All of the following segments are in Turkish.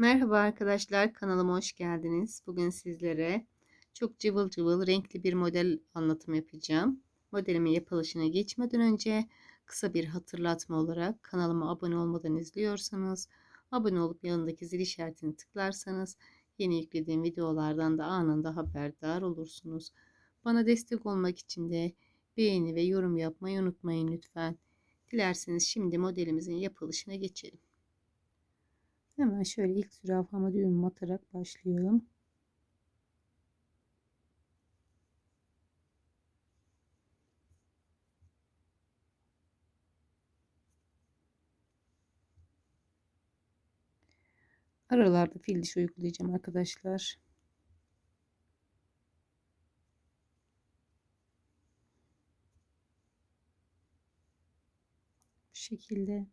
Merhaba arkadaşlar, kanalıma hoş geldiniz. Bugün sizlere çok cıvıl cıvıl renkli bir model anlatım yapacağım. Modelimin yapılışına geçmeden önce kısa bir hatırlatma olarak kanalıma abone olmadan izliyorsanız abone olup yanındaki zil işaretini tıklarsanız yeni yüklediğim videolardan da anında haberdar olursunuz. Bana destek olmak için de beğeni ve yorum yapmayı unutmayın lütfen. Dilerseniz şimdi modelimizin yapılışına geçelim. Hemen şöyle ilk zürafama düğüm atarak başlıyorum. Aralarda fil dişi uygulayacağım arkadaşlar. Bu şekilde.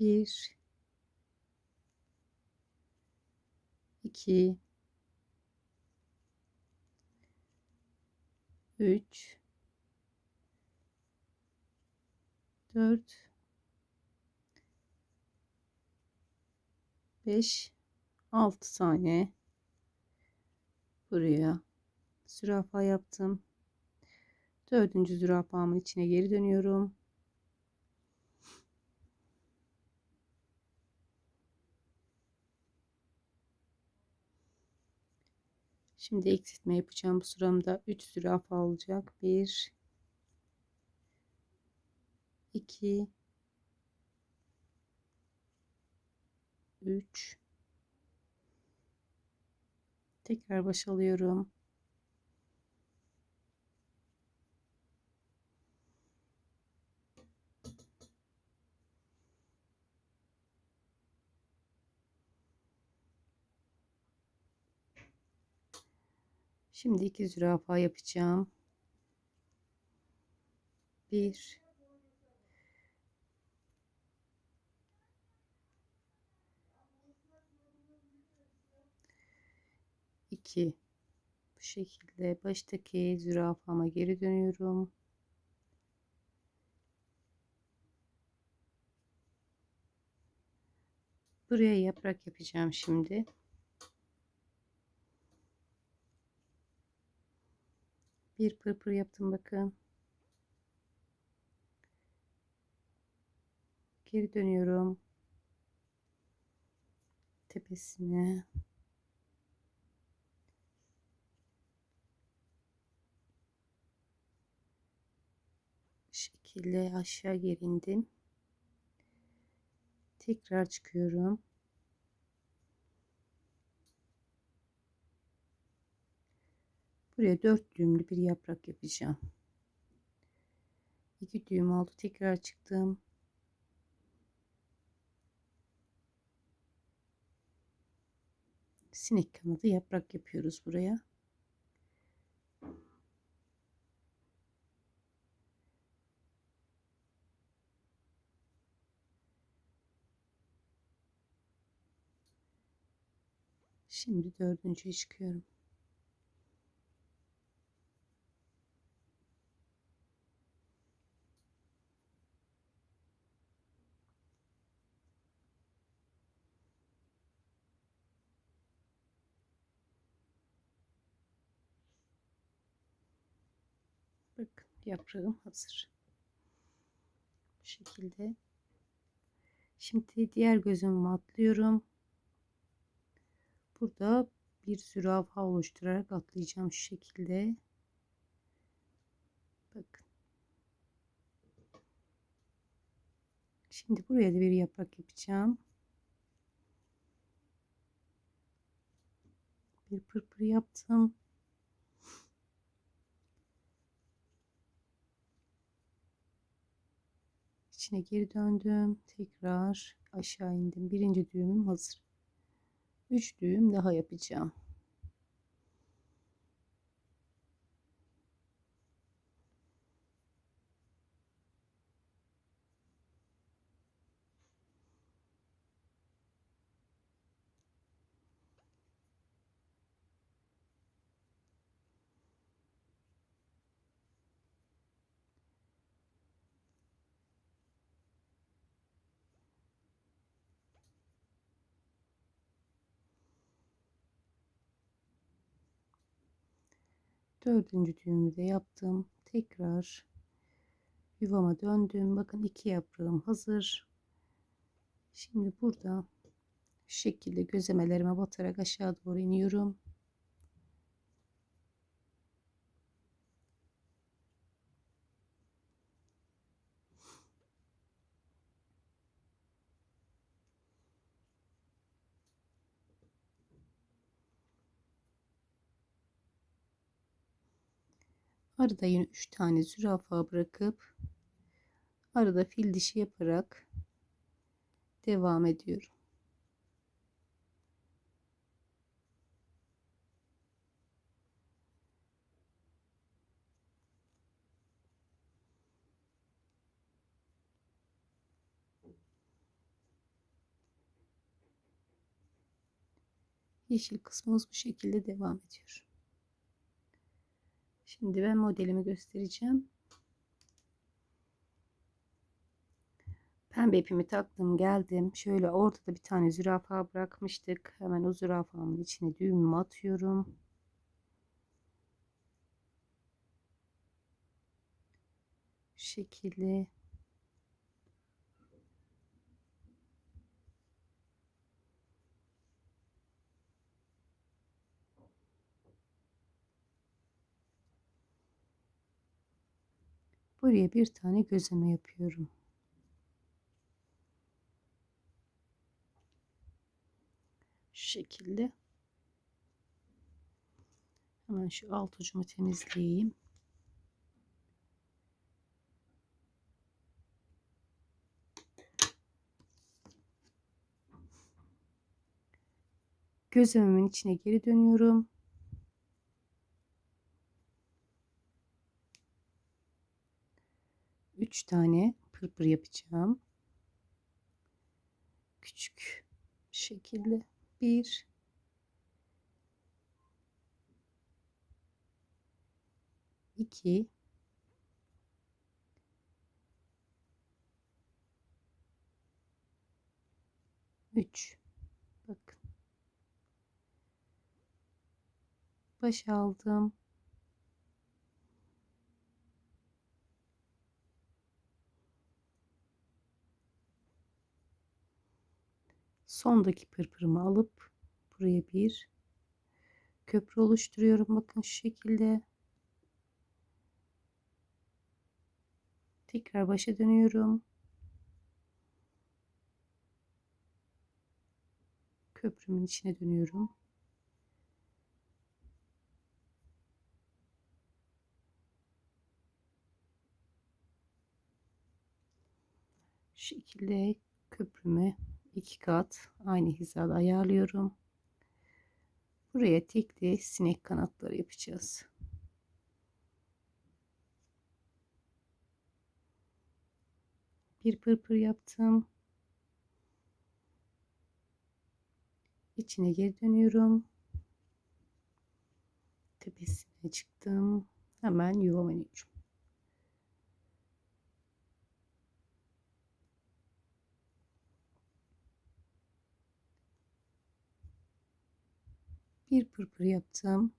Bir, iki, üç, dört, beş, altı tane buraya zürafa yaptım. Dördüncü zürafamın içine geri dönüyorum. Şimdi eksiltme yapacağım. Bu sıramda 3 zürafa olacak. 1 2 3 Tekrar baş alıyorum. Şimdi iki zürafa yapacağım. Bir. iki. Bu şekilde baştaki zürafama geri dönüyorum. Buraya yaprak yapacağım şimdi. Bir pırpır yaptım bakın. Geri dönüyorum. Tepesine. Şekilde aşağı geri indim. Tekrar çıkıyorum. Buraya dört düğümlü bir yaprak yapacağım. İki düğüm oldu. Tekrar çıktım. Sinek kanadı yaprak yapıyoruz buraya. Şimdi dördüncüye çıkıyorum. Bakın yaprağım hazır. Bu şekilde. Şimdi diğer gözümü atlıyorum. Burada bir zürafa oluşturarak atlayacağım şu şekilde. Bakın. Şimdi buraya da bir yaprak yapacağım. Bir pırpır yaptım. İçine geri döndüm. Tekrar aşağı indim. Birinci düğümüm hazır. 3 düğüm daha yapacağım. Dördüncü düğümü de yaptım. Tekrar yuvama döndüm. Bakın iki yaprağım hazır. Şimdi burada şekilde gözemelerime batarak aşağı doğru iniyorum. Arada yine 3 tane zürafa bırakıp arada fil dişi yaparak devam ediyorum. Yeşil kısmımız bu şekilde devam ediyor. Şimdi ben modelimi göstereceğim. Pembe ipimi taktım geldim. Şöyle ortada bir tane zürafa bırakmıştık. Hemen o zürafamın içine düğümümü atıyorum. Şu şekilde Buraya bir tane gözleme yapıyorum. Şu şekilde. Hemen şu alt ucumu temizleyeyim. Gözlememin içine geri dönüyorum. 3 tane pırpır yapacağım. Küçük şekilde. 1 2 3 bakın. Baş aldım sondaki pırpırımı alıp buraya bir köprü oluşturuyorum. Bakın şu şekilde. Tekrar başa dönüyorum. Köprümün içine dönüyorum. Şekilde köprümü iki kat aynı hizada ayarlıyorum. Buraya tekli sinek kanatları yapacağız. Bir pırpır yaptım. İçine geri dönüyorum. Tepesine çıktım. Hemen yuvama iniyorum. Bir pırpır yaptım.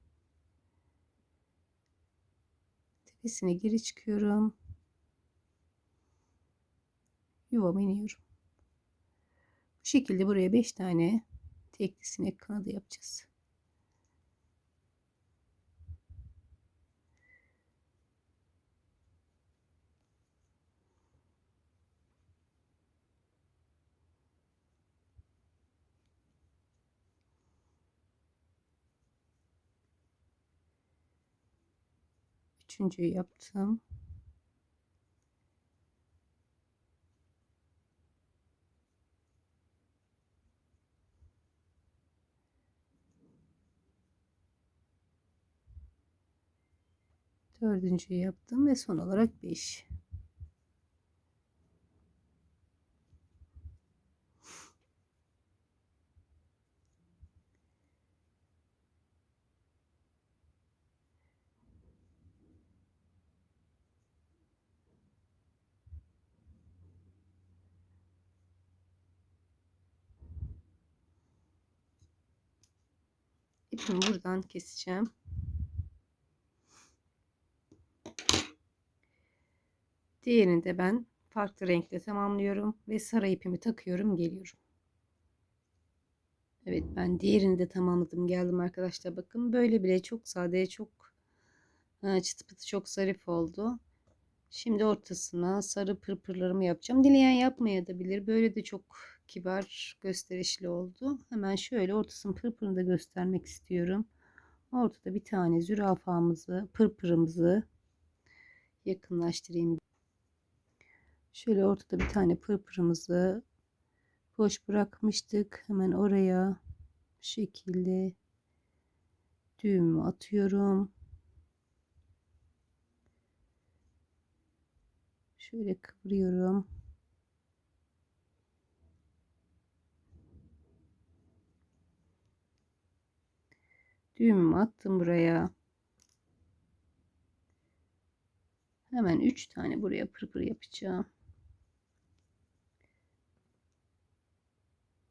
Tepesine geri çıkıyorum. Yuvama iniyorum. Bu şekilde buraya 5 tane tekli sinek kanadı yapacağız. Üçüncüyü yaptım. Dördüncüyü yaptım ve son olarak 5. İpimi buradan keseceğim. Diğerini de ben farklı renkle tamamlıyorum ve sarı ipimi takıyorum geliyorum. Evet ben diğerini de tamamladım geldim arkadaşlar bakın böyle bile çok sade çok çıtı pıtı çok zarif oldu. Şimdi ortasına sarı pırpırlarımı yapacağım. Dileyen yapmayabilir. Böyle de çok kibar gösterişli oldu. Hemen şöyle ortasının pırpırını da göstermek istiyorum. Ortada bir tane zürafamızı, pırpırımızı yakınlaştırayım. Şöyle ortada bir tane pırpırımızı boş bırakmıştık. Hemen oraya bu şekilde düğümü atıyorum. Şöyle kıvırıyorum. Düğümümü attım buraya. Hemen 3 tane buraya pırpır yapacağım.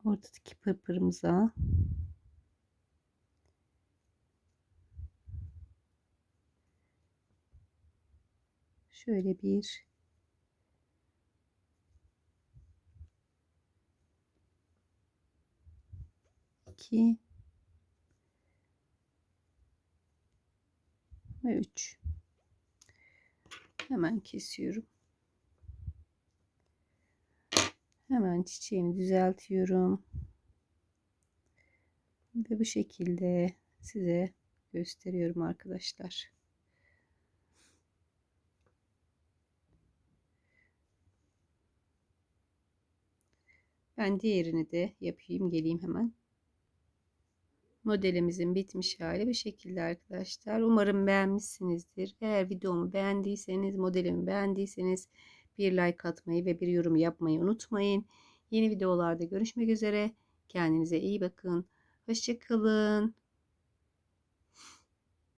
Ortadaki pırpırımıza şöyle bir 2 ve 3 hemen kesiyorum. Hemen çiçeğimi düzeltiyorum. Ve bu şekilde size gösteriyorum arkadaşlar. Ben diğerini de yapayım geleyim hemen modelimizin bitmiş hali bu şekilde arkadaşlar. Umarım beğenmişsinizdir. Eğer videomu beğendiyseniz, modelimi beğendiyseniz bir like atmayı ve bir yorum yapmayı unutmayın. Yeni videolarda görüşmek üzere. Kendinize iyi bakın. Hoşçakalın.